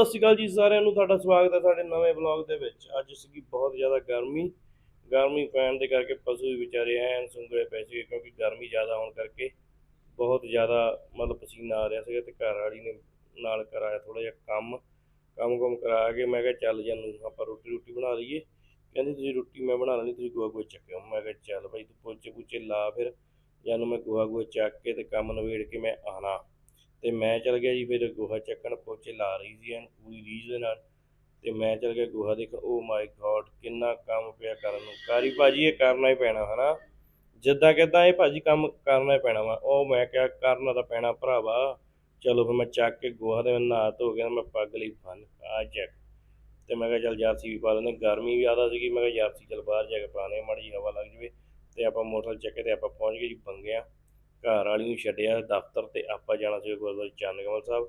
ਸਤਿ ਸ਼੍ਰੀ ਅਕਾਲ ਜੀ, ਸਾਰਿਆਂ ਨੂੰ ਤੁਹਾਡਾ ਸਵਾਗਤ ਹੈ ਸਾਡੇ ਨਵੇਂ ਵਲੌਗ ਦੇ ਵਿੱਚ। ਅੱਜ ਸੀਗੀ ਬਹੁਤ ਜ਼ਿਆਦਾ ਗਰਮੀ। ਗਰਮੀ ਪੈਣ ਦੇ ਕਰਕੇ ਪਸ਼ੂ ਵੀ ਵਿਚਾਰੇ ਐਨ ਸੁੰਗੜੇ ਪੈ ਸੀਗੇ ਕਿਉਂਕਿ ਗਰਮੀ ਜ਼ਿਆਦਾ ਹੋਣ ਕਰਕੇ ਬਹੁਤ ਜ਼ਿਆਦਾ ਮਤਲਬ ਪਸੀਨਾ ਆ ਰਿਹਾ ਸੀਗਾ ਤੇ ਘਰ ਵਾਲੀ ਨੇ ਨਾਲ ਕਰਾਇਆ ਥੋੜਾ ਜਿਹਾ ਕੰਮ। ਕੰਮ ਕੰਮ ਕਰਾ ਕੇ ਮੈਂ ਕਿਹਾ ਚੱਲ ਜਾਨੂੰ ਆਪਾਂ ਰੋਟੀ ਰੋਟੀ ਬਣਾ ਲਈਏ। ਕਹਿੰਦੀ, ਤੁਸੀਂ ਰੋਟੀ ਮੈਂ ਬਣਾ ਲੈਣੀ ਤੁਸੀਂ ਗੋਹਾ ਗੋਹਾ ਚੱਕਿਓ। ਮੈਂ ਕਿਹਾ, ਚੱਲ ਭਾਈ ਤੂੰ ਪੋਚੇ ਪੂਚੇ ਲਾ ਫਿਰ। ਜਾਨੂੰ ਮੈਂ ਗੋਹਾ ਗੋਹਾ ਚੱਕ ਕੇ ਤੇ ਕੰਮ ਨਵੇੜ ਕੇ ਮੈਂ ਆਣਾ ਤੇ ਮੈਂ ਚਲ ਗਿਆ ਜੀ ਫਿਰ ਗੋਹਾ ਚੱਕਣ, ਪੋਚੇ ਲਾ ਰਹੀ ਸੀ ਐਨ ਪੂਰੀ ਰੀਝ ਦੇ ਨਾਲ। ਤੇ ਮੈਂ ਚਲ ਗਿਆ ਗੋਹਾ ਦੇਖ ਓ ਮਾਈ ਗॉड ਕਿੰਨਾ ਕੰਮ ਪਿਆ ਕਰਨ ਨੂੰ। ਕਾਰੀ ਭਾਜੀ, ਇਹ ਕਰਨਾ ਹੀ ਪੈਣਾ, ਹਨਾ? ਜਿੱਦਾਂ ਕਿਦਾਂ ਇਹ ਭਾਜੀ ਕੰਮ ਕਰਨਾ ਹੀ ਪੈਣਾ ਵਾ। ਉਹ ਮੈਂ ਕਿਹਾ, ਕਰਨਾ ਤਾਂ ਪੈਣਾ ਭਰਾਵਾ। ਚਲੋ ਫਿਰ ਮੈਂ ਚੱਕ ਕੇ ਗੋਹਾ ਦੇ ਨਹਾ ਧੋ ਕੇ ਮੈਂ ਪੱਗ ਲਈ ਬੰਨ ਆ ਚੈੱਕ ਤੇ ਮੈਂ ਕਿਹਾ, ਚੱਲ ਜਰਸੀ ਵੀ ਪਾ ਲੈਂਦੇ। ਗਰਮੀ ਵੀ ਆਦਾ ਸੀਗੀ, ਮੈਂ ਕਿਹਾ, ਜਰਸੀ ਚੱਲ ਬਾਹਰ ਜਾ ਕੇ ਪਾਣੇ ਮਾੜੀ ਜਿਹੀ ਹਵਾ ਲੱਗ ਜਵੇ। ਤੇ ਆਪਾਂ ਮੋਟਰ ਚੱਕੇ ਤੇ ਆਪਾਂ ਪਹੁੰਚ ਗਏ ਜੀ, ਬੰਗਿਆ। ਘਰ ਵਾਲੀ ਨੂੰ ਛੱਡਿਆ, ਦਫ਼ਤਰ ਤੇ ਆਪਾਂ ਜਾਣਾ ਸੀ ਗੁਰਦੁਆਰਾ ਚੰਨਕਮਲ ਸਾਹਿਬ।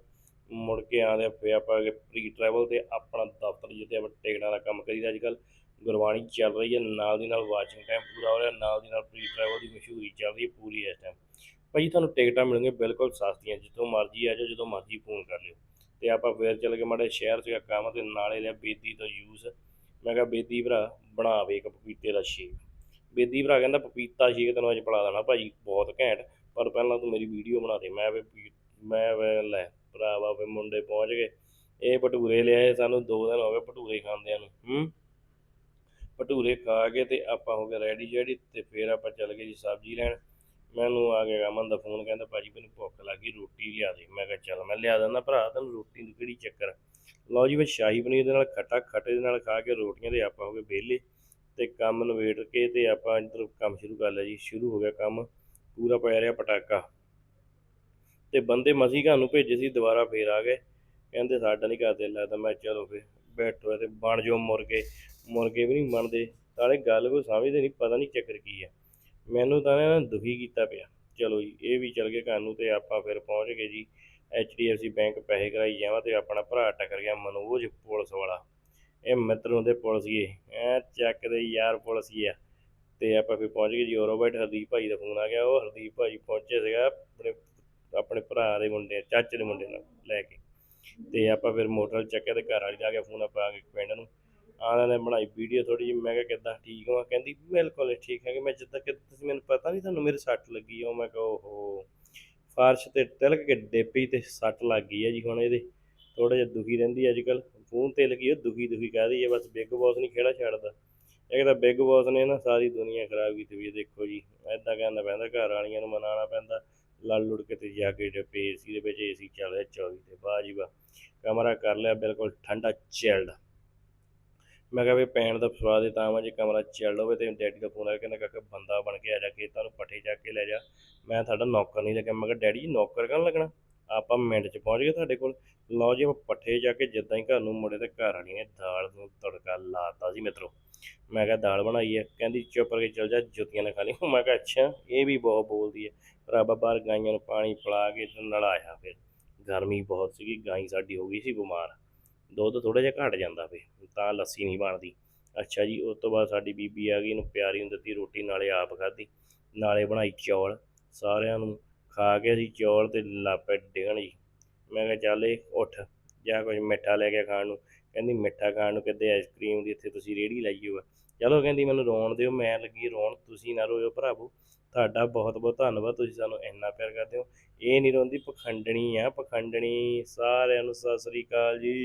ਮੁੜ ਕੇ ਆਉਂਦੇ ਫਿਰ ਆਪਾਂ ਅਗੇ ਪ੍ਰੀ ਟਰੈਵਲ ਤੇ ਆਪਣਾ ਦਫ਼ਤਰ ਜਿੱਥੇ ਆਪਾਂ ਟਿਕਟਾਂ ਦਾ ਕੰਮ ਕਰੀਦਾ ਅੱਜ ਕੱਲ ਗੁਰਬਾਣੀ ਚੱਲ ਰਹੀ ਹੈ, ਨਾਲ ਦੀ ਨਾਲ ਵਾਚਿੰਗ ਟਾਈਮ ਪੂਰਾ ਹੋ ਰਿਹਾ, ਨਾਲ ਦੀ ਨਾਲ ਪ੍ਰੀ ਟਰੈਵਲ ਦੀ ਮਸ਼ਹੂਰੀ ਚੱਲ ਰਹੀ ਹੈ ਪੂਰੀ ਇਸ ਟਾਈਮ ਭਾਜੀ ਤੁਹਾਨੂੰ ਟਿਕਟਾਂ ਮਿਲਣਗੀਆਂ ਬਿਲਕੁਲ ਸਸਤੀਆਂ, ਜਿੱਥੋਂ ਮਰਜ਼ੀ ਆ ਜਾਓ, ਜਦੋਂ ਮਰਜ਼ੀ ਫੋਨ ਕਰ ਲਿਓ। ਤੇ ਆਪਾਂ ਫੇਰ ਚੱਲ ਕੇ ਮਾੜੇ ਸ਼ਹਿਰ ਸੀਗਾ ਕੰਮ ਤੇ ਨਾਲੇ ਲਿਆ, ਬੇਦੀ ਤੋਂ ਯੂਜ਼ ਮੈਂ ਕਿਹਾ, ਬੇਦੀ ਭਰਾ ਬਣਾਵੇ ਇੱਕ ਪਪੀਤੇ ਦਾ ਸ਼ੇਕ ਬੇਦੀ ਭਰਾ ਕਹਿੰਦਾ, ਪਪੀਤਾ ਸ਼ੇਕ ਤੈਨੂੰ ਅੱਜ ਪਿਲਾ ਦੇਣਾ ਭਾਜੀ ਬਹੁਤ ਘੈਂਟ। ਪਰ ਪਹਿਲਾਂ ਤੂੰ ਮੇਰੀ ਵੀਡੀਓ ਬਣਾ ਦੇ। ਮੈਂ ਵੀ ਮੈਂ ਵੇ ਲੈ, ਭਰਾਵਾ ਫੇ ਮੁੰਡੇ ਪਹੁੰਚ ਗਏ। ਇਹ ਭਟੂਰੇ ਲਿਆਏ, ਸਾਨੂੰ ਦੋ ਦਿਨ ਹੋ ਗਏ ਭਟੂਰੇ ਖਾਂਦਿਆਂ ਨੂੰ। ਹੂੰ? ਭਟੂਰੇ ਖਾ ਕੇ ਤੇ ਆਪਾਂ ਹੋ ਗਏ ਰੈਡੀ ਜਿਹੜੀ ਤੇ ਫੇਰ ਆਪਾਂ ਚੱਲ ਗਏ ਜੀ ਸਬਜ਼ੀ ਲੈਣ। ਮੈਨੂੰ ਆ ਗਿਆ ਅਮਨ ਦਾ ਫੋਨ ਕਹਿੰਦਾ ਭਾਜੀ ਮੈਨੂੰ ਭੁੱਖ ਲੱਗੀ ਰੋਟੀ ਲਿਆ ਦੇ। ਮੈਂ ਕਿਹਾ ਚੱਲ ਮੈਂ ਲਿਆ ਦਿੰਦਾ ਭਰਾ, ਤੈਨੂੰ ਰੋਟੀ ਦੀ ਕਿਹੜੀ ਚੱਕਰ? ਲਓ ਜੀ ਮੈਂ ਸ਼ਾਹੀ ਪਨੀਰ ਦੇ ਨਾਲ ਖੱਟਾ ਖੱਟੇ ਦੇ ਨਾਲ ਖਾ ਕੇ ਰੋਟੀਆਂ ਦੇ ਆਪਾਂ ਹੋ ਗਏ ਵਿਹਲੇ। ਤੇ ਕੰਮ ਨਵੇੜ ਕੇ ਤੇ ਆਪਾਂ ਇੱਧਰ ਕੰਮ ਸ਼ੁਰੂ ਕਰ ਲਿਆ ਜੀ। ਸ਼ੁਰੂ ਹੋ ਗਿਆ ਕੰਮ। ਪੂਰਾ ਪੈ ਰਿਹਾ ਪਟਾਕਾ। ਤੇ ਬੰਦੇ ਮਸੀ ਘਰ ਨੂੰ ਭੇਜੇ ਸੀ, ਦੁਬਾਰਾ ਫੇਰ ਆ ਗਏ। ਕਹਿੰਦੇ ਸਾਡਾ ਨਹੀਂ ਕਰਦੇ ਲੱਗਦਾ। ਮੈਂ ਚਲੋ ਫੇਰ, ਬੈਠੋ ਤੇ ਬਣ ਜਾਓ ਮੁਰਗੇ। ਮੁਰਗੇ ਵੀ ਨਹੀਂ ਬਣਦੇ। ਤਾਲੇ ਗੱਲ ਕੋਈ ਸਮਝਦੇ ਨਹੀਂ ਪਤਾ ਨਹੀਂ ਚੱਕਰ ਕੀ ਹੈ ਮੈਨੂੰ ਤਾਂ ਨਾ ਦੁਖੀ ਕੀਤਾ ਪਿਆ। ਚਲੋ ਜੀ, ਇਹ ਵੀ ਚਲ ਗਏ ਘਰ ਨੂੰ ਤੇ ਆਪਾਂ ਫਿਰ ਪਹੁੰਚ ਗਏ ਜੀ। HDFC ਬੈਂਕ ਪੈਸੇ ਕਰਾਈ ਜਾਵਾਂ ਤੇ ਆਪਣਾ ਭਰਾ ਟੱਕਰ ਗਿਆ ਮਨੋਜ ਪੁਲਿਸ ਵਾਲਾ। ਇਹ ਮਿੱਤਰ ਹੁੰਦੇ ਪੁਲਿਸੀਏ। ਐ ਚੱਕ ਦੇ ਯਾਰ ਪੁਲਿਸੀਆ ਤੇ ਆਪਾਂ ਫਿਰ ਪਹੁੰਚ ਗਏ ਜੀ ਔਰੋਬੈਟ ਹਰਦੀਪ ਭਾਈ ਦਾ ਫੋਨ ਆ ਗਿਆ, ਉਹ ਹਰਦੀਪ ਭਾਈ ਪਹੁੰਚੇ ਸੀਗਾ ਆਪਣੇ ਆਪਣੇ ਭਰਾ ਦੇ ਮੁੰਡੇ, ਚਾਚੇ ਦੇ ਮੁੰਡੇ ਨਾਲ ਲੈ ਕੇ। ਤੇ ਆਪਾਂ ਫਿਰ ਮੋਟਰ ਚੱਕਿਆ ਤੇ ਘਰ ਵਾਲੀ ਦਾ ਆ ਗਿਆ ਫੋਨ, ਆਪਾਂ ਆ ਕੇ ਪਿੰਡ ਨੂੰ। ਆਨਾਂ ਨੇ ਬਣਾਈ ਵੀਡੀਓ ਥੋੜੀ ਜਿਹੀ, ਮੈਂ ਕਿਹਾ ਕਿੱਦਾਂ ਠੀਕ ਹਾਂ ਕਹਿੰਦੀ, ਬਿਲਕੁਲ ਠੀਕ ਹੈ ਕਿ ਮੈਂ ਜਿੱਦਾਂ ਕਿ ਤੁਸੀਂ ਮੈਨੂੰ ਪਤਾ ਨਹੀਂ ਤੁਹਾਨੂੰ ਮੇਰੇ ਸੱਟ ਲੱਗੀ ਆ? ਉਹ ਮੈਂ ਕਿਹਾ, ਓਹੋ। ਫਾਰਸ਼ ਤੇ ਤਿਲਕ ਕੇ ਡੇਪੀ ਤੇ ਸੱਟ ਲੱਗ ਗਈ ਹੈ ਜੀ ਹੁਣ ਇਹਦੇ। ਥੋੜਾ ਜਿਹਾ ਦੁਖੀ ਰਹਿੰਦੀ ਅੱਜ ਕੱਲ ਫੋਨ ਤੇ ਲੱਗੀ ਉਹ ਦੁਖੀ ਦੁਖੀ ਕਹਦੀ ਹੈ ਬਸ ਬਿਗ ਬੌਸ ਨਹੀਂ ਖੇੜਾ ਛੱਡਦਾ। ਇੱਕ ਤਾਂ ਬਿੱਗ ਬੌਸ ਨੇ ਨਾ ਸਾਰੀ ਦੁਨੀਆ ਖਰਾਬ ਕੀਤੀ ਵੀ ਦੇਖੋ ਜੀ ਐਦਾਂ ਕਹਿੰਦਾ ਪੈਂਦਾ, ਘਰ ਵਾਲੀਆਂ ਨੂੰ ਮਨਾਉਣਾ ਪੈਂਦਾ। ਲੜ ਲੁੜ ਕੇ ਤੇ ਜਾ ਕੇ ਡੱਪੇ ਏਸੀ ਦੇ ਵਿੱਚ ਏਸੀ ਚੱਲ ਰਿਹਾ 24 ਤੇ ਵਾਹ ਜੀ ਵਾਹ। ਕਮਰਾ ਕਰ ਲਿਆ, ਬਿਲਕੁਲ ਠੰਡਾ ਚਿਲਡ ਮੈਂ ਕਿਹਾ ਵੀ ਪੈਣ ਦਾ ਸਵਾਦ ਹੀ ਤਾਂ ਵਾ, ਜੇ ਕਮਰਾ ਚਿਲਡ ਹੋਵੇ ਤੇ ਡੈਡੀ ਦਾ ਫੋਨ ਆਇਆ ਕਹਿੰਦਾ, ਕਾਕਾ ਬੰਦਾ ਬਣ ਕੇ ਆ ਜਾ, ਖੇਤਾਂ ਨੂੰ ਪੱਠੇ ਚੱਕ ਕੇ ਲੈ ਜਾ। ਮੈਂ ਤੁਹਾਡਾ ਨੌਕਰ ਨਹੀਂ ਲੱਗਿਆ। ਮੈਂ ਕਿਹਾ ਡੈਡੀ ਜੀ, ਨੌਕਰ ਕਨ ਲੱਗਣਾ? ਆਪਾਂ ਮਿੰਟ 'ਚ ਪਹੁੰਚ ਗਏ ਤੁਹਾਡੇ ਕੋਲ। ਲਓ ਜੀ, ਆਪਾਂ ਪੱਠੇ ਜਾ ਕੇ ਜਿੱਦਾਂ ਹੀ ਘਰ ਨੂੰ ਮੁੜੇ ਤੇ ਘਰ ਵਾਲੀ ਨੇ ਦਾਲ ਨੂੰ ਤੜਕਾ ਲਾਤਾ ਸੀ ਮਿੱਤਰੋ। ਮੈਂ ਕਿਹਾ, ਦਾਲ ਬਣਾਈ ਹੈ ਕਹਿੰਦੀ, ਚੁੱਪ ਕੇ ਚਲ ਜਾ, ਜੁੱਤੀਆਂ ਨਾ ਖਾ ਲਈ। ਮੈਂ ਕਿਹਾ, ਅੱਛਾ, ਇਹ ਵੀ ਬਹੁਤ ਬੋਲਦੀ ਹੈ ਰੱਬਾ ਬਾਹਰ ਗਾਈਆਂ ਨੂੰ ਪਾਣੀ ਪਿਲਾ ਕੇ ਤੇ ਨਲਾਇਆ ਫਿਰ। ਗਰਮੀ ਬਹੁਤ ਸੀਗੀ, ਗਾਈ ਸਾਡੀ ਹੋ ਗਈ ਸੀ ਬਿਮਾਰ। ਦੁੱਧ ਥੋੜਾ ਜਿਹਾ ਘਟ ਜਾਂਦਾ ਫੇ ਤਾਂ ਲੱਸੀ ਨਹੀਂ ਬਣਦੀ। ਅੱਛਾ ਜੀ, ਉਸ ਤੋਂ ਬਾਅਦ ਸਾਡੀ ਬੀਬੀ ਆ ਗਈ, ਇਹਨੂੰ ਪਿਆਰੀ ਨੂੰ ਦਿੱਤੀ ਰੋਟੀ, ਨਾਲੇ ਆਪ ਖਾਧੀ। ਨਾਲੇ ਬਣਾਈ ਚੌਲ, ਸਾਰਿਆਂ ਨੂੰ ਖਾ ਕੇ ਅਸੀਂ ਚੌਲ ਤੇ ਲਾਪੇ ਡਿਗਣ ਜੀ ਮੈਂ ਕਿਹਾ, ਚੱਲ ਇਹ ਉੱਠ, ਜਾਂ ਕੁਝ ਮਿੱਠਾ ਲੈ ਕੇ ਖਾਣ ਨੂੰ। ਕਹਿੰਦੀ, ਮਿੱਠਾ ਖਾਣ ਨੂੰ ਕਿੱਦੇ ਆਈਸਕ੍ਰੀਮ ਦੀ, ਇੱਥੇ ਤੁਸੀਂ ਰੇੜੀ ਲਾਈ ਹੋਆ ਚਲੋ ਕਹਿੰਦੀ, ਮੈਨੂੰ ਰੋਣ ਦਿਓ। ਮੈਂ ਲੱਗੀ ਰੋਣ, ਤੁਸੀਂ ਨਾ ਰੋਇਓ ਭਰਾਵੋ। ਤੁਹਾਡਾ ਬਹੁਤ ਬਹੁਤ ਧੰਨਵਾਦ। ਤੁਸੀਂ ਸਾਨੂੰ ਇੰਨਾ ਪਿਆਰ ਕਰਦੇ ਹੋ। ਇਹ ਨਹੀਂ ਰੋਂਦੀ, ਪਖੰਡਣੀ ਆ, ਪਖੰਡਣੀ। ਸਾਰਿਆਂ ਨੂੰ ਸਤਿ ਸ੍ਰੀ ਅਕਾਲ ਜੀ।